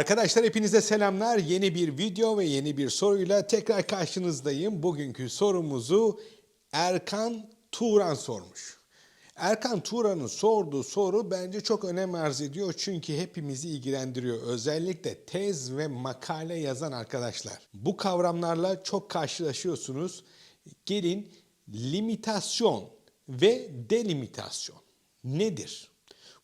Arkadaşlar hepinize selamlar. Yeni bir video ve yeni bir soruyla tekrar karşınızdayım. Bugünkü sorumuzu Erkan Turan sormuş. Erkan Turan'ın sorduğu soru bence çok önem arz ediyor çünkü hepimizi ilgilendiriyor. Özellikle tez ve makale yazan arkadaşlar. Bu kavramlarla çok karşılaşıyorsunuz. Gelin limitasyon ve delimitasyon nedir?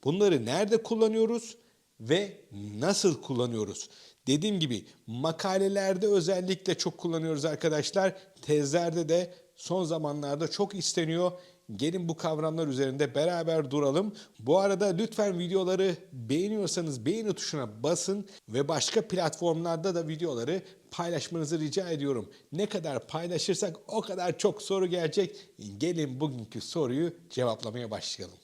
Bunları nerede kullanıyoruz ve nasıl kullanıyoruz? Dediğim gibi makalelerde özellikle çok kullanıyoruz arkadaşlar. Tezlerde de son zamanlarda çok isteniyor. Gelin bu kavramlar üzerinde beraber duralım. Bu arada lütfen videoları beğeniyorsanız beğeni tuşuna basın ve başka platformlarda da videoları paylaşmanızı rica ediyorum. Ne kadar paylaşırsak o kadar çok soru gelecek. Gelin bugünkü soruyu cevaplamaya başlayalım.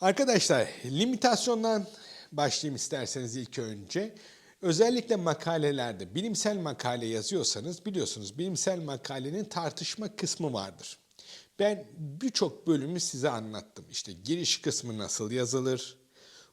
Arkadaşlar limitasyondan başlayayım isterseniz ilk önce. Özellikle makalelerde bilimsel makale yazıyorsanız biliyorsunuz bilimsel makalenin tartışma kısmı vardır. Ben birçok bölümü size anlattım. İşte giriş kısmı nasıl yazılır,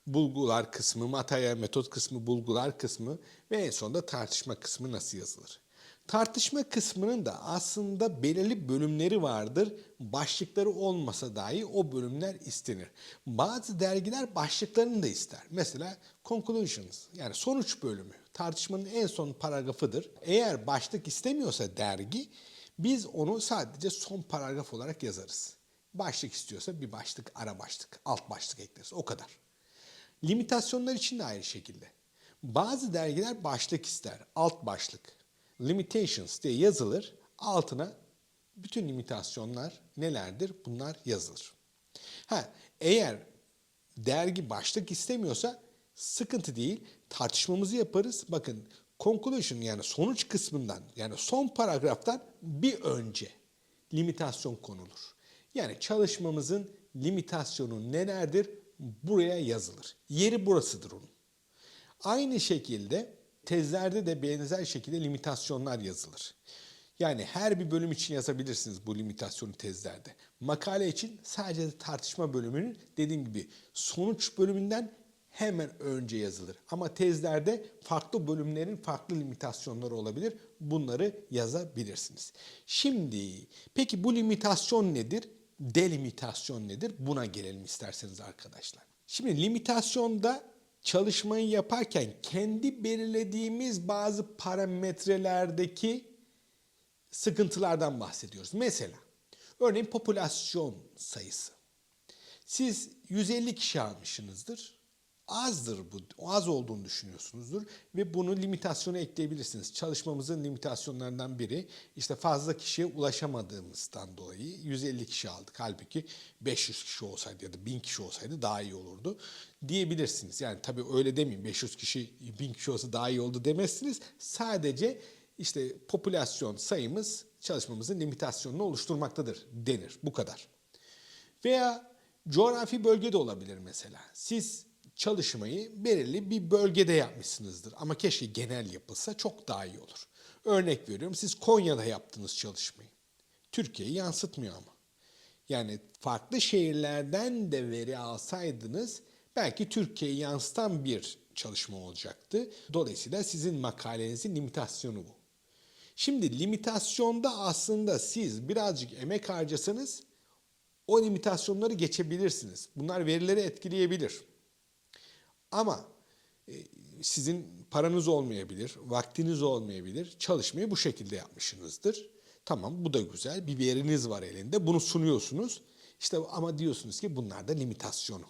bulgular kısmı, materyal metot kısmı, bulgular kısmı ve en sonunda tartışma kısmı nasıl yazılır. Tartışma kısmının da aslında belirli bölümleri vardır. Başlıkları olmasa dahi o bölümler istenir. Bazı dergiler başlıklarını da ister. Mesela conclusions yani sonuç bölümü tartışmanın en son paragrafıdır. Eğer başlık istemiyorsa dergi biz onu sadece son paragraf olarak yazarız. Başlık istiyorsa bir başlık, ara başlık, alt başlık ekleriz. O kadar. Limitasyonlar için de aynı şekilde. Bazı dergiler başlık ister, alt başlık limitations diye yazılır. Altına bütün limitasyonlar nelerdir? Bunlar yazılır. Ha, eğer dergi başlık istemiyorsa sıkıntı değil. Tartışmamızı yaparız. Bakın conclusion yani sonuç kısmından yani son paragraftan bir önce limitasyon konulur. Yani çalışmamızın limitasyonu nelerdir? Buraya yazılır. Yeri burasıdır onun. Aynı şekilde tezlerde de benzer şekilde limitasyonlar yazılır. Yani her bir bölüm için yazabilirsiniz bu limitasyonu tezlerde. Makale için sadece tartışma bölümünün dediğim gibi sonuç bölümünden hemen önce yazılır. Ama tezlerde farklı bölümlerin farklı limitasyonları olabilir. Bunları yazabilirsiniz. Şimdi peki bu limitasyon nedir? Delimitasyon nedir? Buna gelelim isterseniz arkadaşlar. Şimdi limitasyonda çalışmayı yaparken kendi belirlediğimiz bazı parametrelerdeki sıkıntılardan bahsediyoruz. Mesela örneğin popülasyon sayısı. Siz 150 kişi almışsınızdır. Azdır bu, az olduğunu düşünüyorsunuzdur ve bunu limitasyona ekleyebilirsiniz. Çalışmamızın limitasyonlarından biri işte fazla kişiye ulaşamadığımızdan dolayı 150 kişi aldık. Halbuki 500 kişi olsaydı ya da 1000 kişi olsaydı daha iyi olurdu diyebilirsiniz. Yani tabii öyle demeyin 500 kişi 1000 kişi olsa daha iyi oldu demezsiniz. Sadece işte popülasyon sayımız çalışmamızın limitasyonunu oluşturmaktadır denir. Bu kadar. Veya coğrafi bölge de olabilir mesela. Siz çalışmayı belirli bir bölgede yapmışsınızdır. Ama keşke genel yapılsa çok daha iyi olur. Örnek veriyorum siz Konya'da yaptınız çalışmayı. Türkiye'yi yansıtmıyor ama. Yani farklı şehirlerden de veri alsaydınız belki Türkiye'yi yansıtan bir çalışma olacaktı. Dolayısıyla sizin makalenizin limitasyonu bu. Şimdi limitasyonda aslında siz birazcık emek harcasanız o limitasyonları geçebilirsiniz. Bunlar verileri etkileyebilir. Ama e, sizin paranız olmayabilir, vaktiniz olmayabilir. Çalışmayı bu şekilde yapmışsınızdır. Tamam bu da güzel. Bir veriniz var elinde. Bunu sunuyorsunuz. İşte ama diyorsunuz ki bunlar da limitasyonu.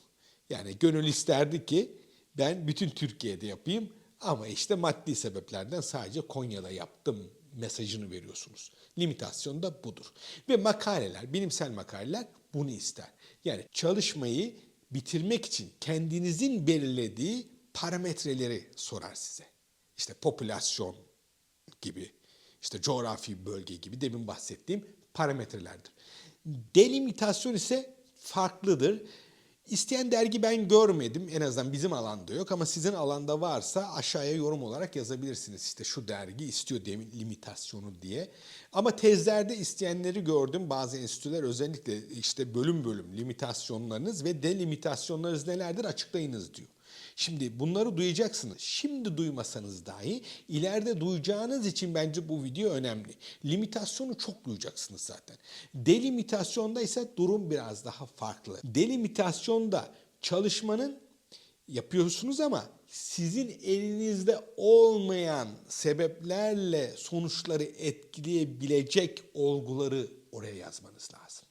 Yani gönül isterdi ki ben bütün Türkiye'de yapayım ama işte maddi sebeplerden sadece Konya'da yaptım mesajını veriyorsunuz. Limitasyon da budur. Ve makaleler, bilimsel makaleler bunu ister. Yani çalışmayı bitirmek için kendinizin belirlediği parametreleri sorar size. İşte popülasyon gibi, işte coğrafi bölge gibi demin bahsettiğim parametrelerdir. Delimitasyon ise farklıdır. İsteyen dergi ben görmedim. En azından bizim alanda yok ama sizin alanda varsa aşağıya yorum olarak yazabilirsiniz. İşte şu dergi istiyor dem- limitasyonu diye. Ama tezlerde isteyenleri gördüm. Bazı enstitüler özellikle işte bölüm bölüm limitasyonlarınız ve delimitasyonlarınız nelerdir açıklayınız diyor. Şimdi bunları duyacaksınız. Şimdi duymasanız dahi ileride duyacağınız için bence bu video önemli. Limitasyonu çok duyacaksınız zaten. Delimitasyonda ise durum biraz daha farklı. Delimitasyonda çalışmanın yapıyorsunuz ama sizin elinizde olmayan sebeplerle sonuçları etkileyebilecek olguları oraya yazmanız lazım.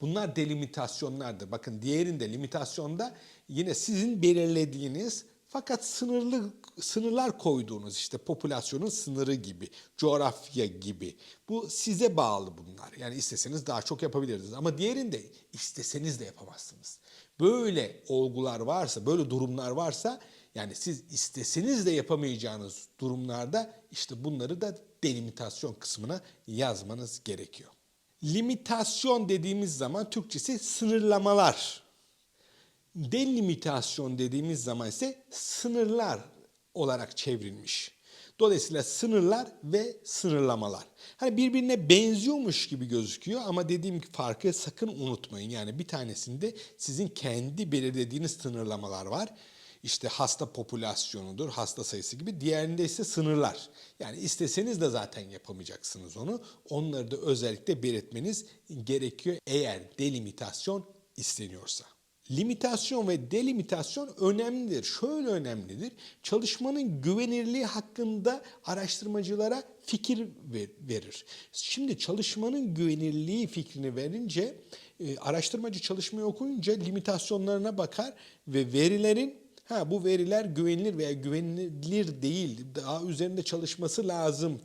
Bunlar delimitasyonlardır. Bakın diğerinde limitasyonda yine sizin belirlediğiniz fakat sınırlı sınırlar koyduğunuz işte popülasyonun sınırı gibi, coğrafya gibi. Bu size bağlı bunlar. Yani isteseniz daha çok yapabilirsiniz ama diğerinde isteseniz de yapamazsınız. Böyle olgular varsa, böyle durumlar varsa yani siz isteseniz de yapamayacağınız durumlarda işte bunları da delimitasyon kısmına yazmanız gerekiyor. Limitasyon dediğimiz zaman Türkçesi sınırlamalar. Delimitasyon dediğimiz zaman ise sınırlar olarak çevrilmiş. Dolayısıyla sınırlar ve sınırlamalar. Hani birbirine benziyormuş gibi gözüküyor ama dediğim farkı sakın unutmayın. Yani bir tanesinde sizin kendi belirlediğiniz sınırlamalar var. İşte hasta popülasyonudur, hasta sayısı gibi. Diğerinde ise sınırlar. Yani isteseniz de zaten yapamayacaksınız onu. Onları da özellikle belirtmeniz gerekiyor eğer delimitasyon isteniyorsa. Limitasyon ve delimitasyon önemlidir. Şöyle önemlidir. Çalışmanın güvenirliği hakkında araştırmacılara fikir verir. Şimdi çalışmanın güvenirliği fikrini verince e, araştırmacı çalışmayı okuyunca limitasyonlarına bakar ve verilerin Ha bu veriler güvenilir veya güvenilir değil, daha üzerinde çalışması lazım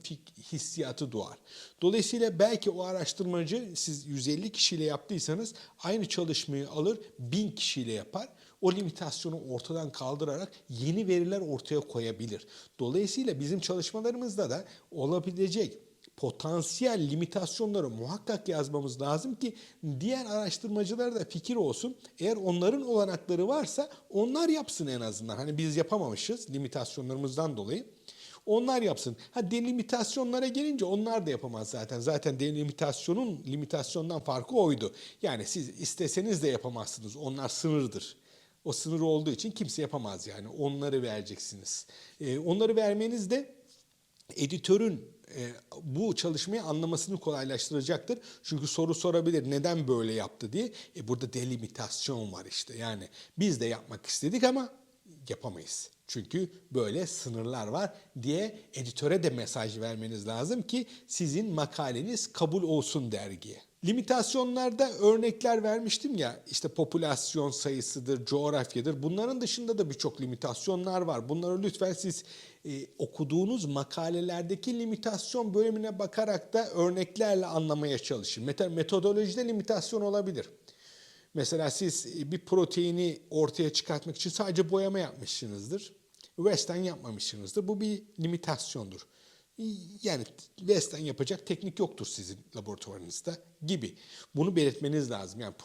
hissiyatı doğar. Dolayısıyla belki o araştırmacı siz 150 kişiyle yaptıysanız aynı çalışmayı alır 1000 kişiyle yapar. O limitasyonu ortadan kaldırarak yeni veriler ortaya koyabilir. Dolayısıyla bizim çalışmalarımızda da olabilecek potansiyel limitasyonları muhakkak yazmamız lazım ki diğer araştırmacılara da fikir olsun. Eğer onların olanakları varsa onlar yapsın en azından. Hani biz yapamamışız limitasyonlarımızdan dolayı. Onlar yapsın. Ha delimitasyonlara gelince onlar da yapamaz zaten. Zaten delimitasyonun limitasyondan farkı oydu. Yani siz isteseniz de yapamazsınız. Onlar sınırdır. O sınır olduğu için kimse yapamaz yani. Onları vereceksiniz. Ee, onları vermeniz de editörün e, bu çalışmayı anlamasını kolaylaştıracaktır. Çünkü soru sorabilir neden böyle yaptı diye. E, burada delimitasyon var işte yani biz de yapmak istedik ama yapamayız. Çünkü böyle sınırlar var diye editöre de mesaj vermeniz lazım ki sizin makaleniz kabul olsun dergiye. Limitasyonlarda örnekler vermiştim ya işte popülasyon sayısıdır, coğrafyadır. Bunların dışında da birçok limitasyonlar var. Bunları lütfen siz e, okuduğunuz makalelerdeki limitasyon bölümüne bakarak da örneklerle anlamaya çalışın. Metodolojide limitasyon olabilir. Mesela siz bir proteini ortaya çıkartmak için sadece boyama yapmışsınızdır. Western yapmamışsınızdır. Bu bir limitasyondur. Yani Western yapacak teknik yoktur sizin laboratuvarınızda gibi. Bunu belirtmeniz lazım. Yani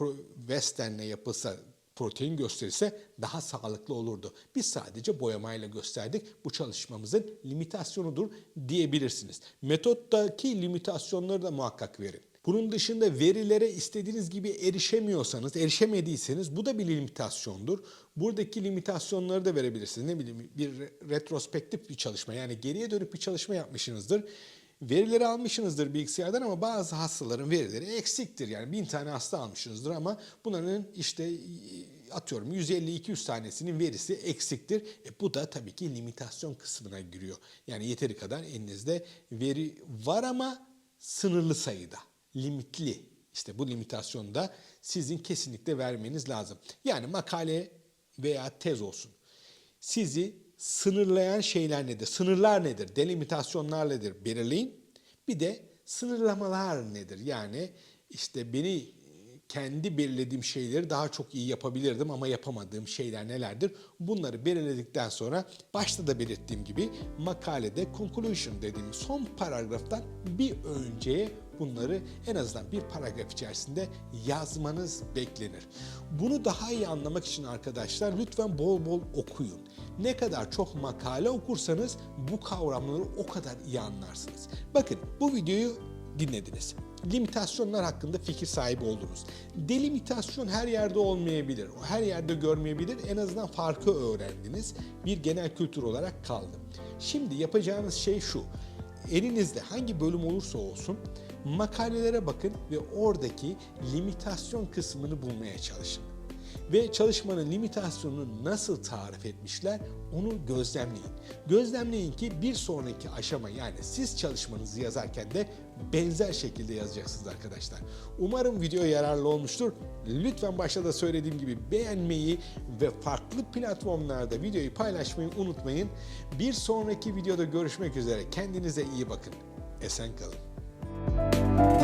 Western'le yapılsa protein gösterirse daha sağlıklı olurdu. Biz sadece boyamayla gösterdik. Bu çalışmamızın limitasyonudur diyebilirsiniz. Metottaki limitasyonları da muhakkak verin. Bunun dışında verilere istediğiniz gibi erişemiyorsanız, erişemediyseniz bu da bir limitasyondur. Buradaki limitasyonları da verebilirsiniz. Ne bileyim bir retrospektif bir çalışma yani geriye dönük bir çalışma yapmışsınızdır. Verileri almışsınızdır bilgisayardan ama bazı hastaların verileri eksiktir. Yani bin tane hasta almışsınızdır ama bunların işte atıyorum 150-200 tanesinin verisi eksiktir. E bu da tabii ki limitasyon kısmına giriyor. Yani yeteri kadar elinizde veri var ama sınırlı sayıda, limitli. İşte bu limitasyonda sizin kesinlikle vermeniz lazım. Yani makale veya tez olsun. Sizi sınırlayan şeyler nedir? Sınırlar nedir? Delimitasyonlar nedir? Belirleyin. Bir de sınırlamalar nedir? Yani işte beni kendi belirlediğim şeyleri daha çok iyi yapabilirdim ama yapamadığım şeyler nelerdir? Bunları belirledikten sonra başta da belirttiğim gibi makalede conclusion dediğim son paragraftan bir önceye bunları en azından bir paragraf içerisinde yazmanız beklenir. Bunu daha iyi anlamak için arkadaşlar lütfen bol bol okuyun. Ne kadar çok makale okursanız bu kavramları o kadar iyi anlarsınız. Bakın bu videoyu dinlediniz. Limitasyonlar hakkında fikir sahibi oldunuz. Delimitasyon her yerde olmayabilir. Her yerde görmeyebilir. En azından farkı öğrendiniz. Bir genel kültür olarak kaldı. Şimdi yapacağınız şey şu. Elinizde hangi bölüm olursa olsun makalelere bakın ve oradaki limitasyon kısmını bulmaya çalışın. Ve çalışmanın limitasyonunu nasıl tarif etmişler onu gözlemleyin. Gözlemleyin ki bir sonraki aşama yani siz çalışmanızı yazarken de benzer şekilde yazacaksınız arkadaşlar. Umarım video yararlı olmuştur. Lütfen başta da söylediğim gibi beğenmeyi ve farklı platformlarda videoyu paylaşmayı unutmayın. Bir sonraki videoda görüşmek üzere. Kendinize iyi bakın. Esen kalın.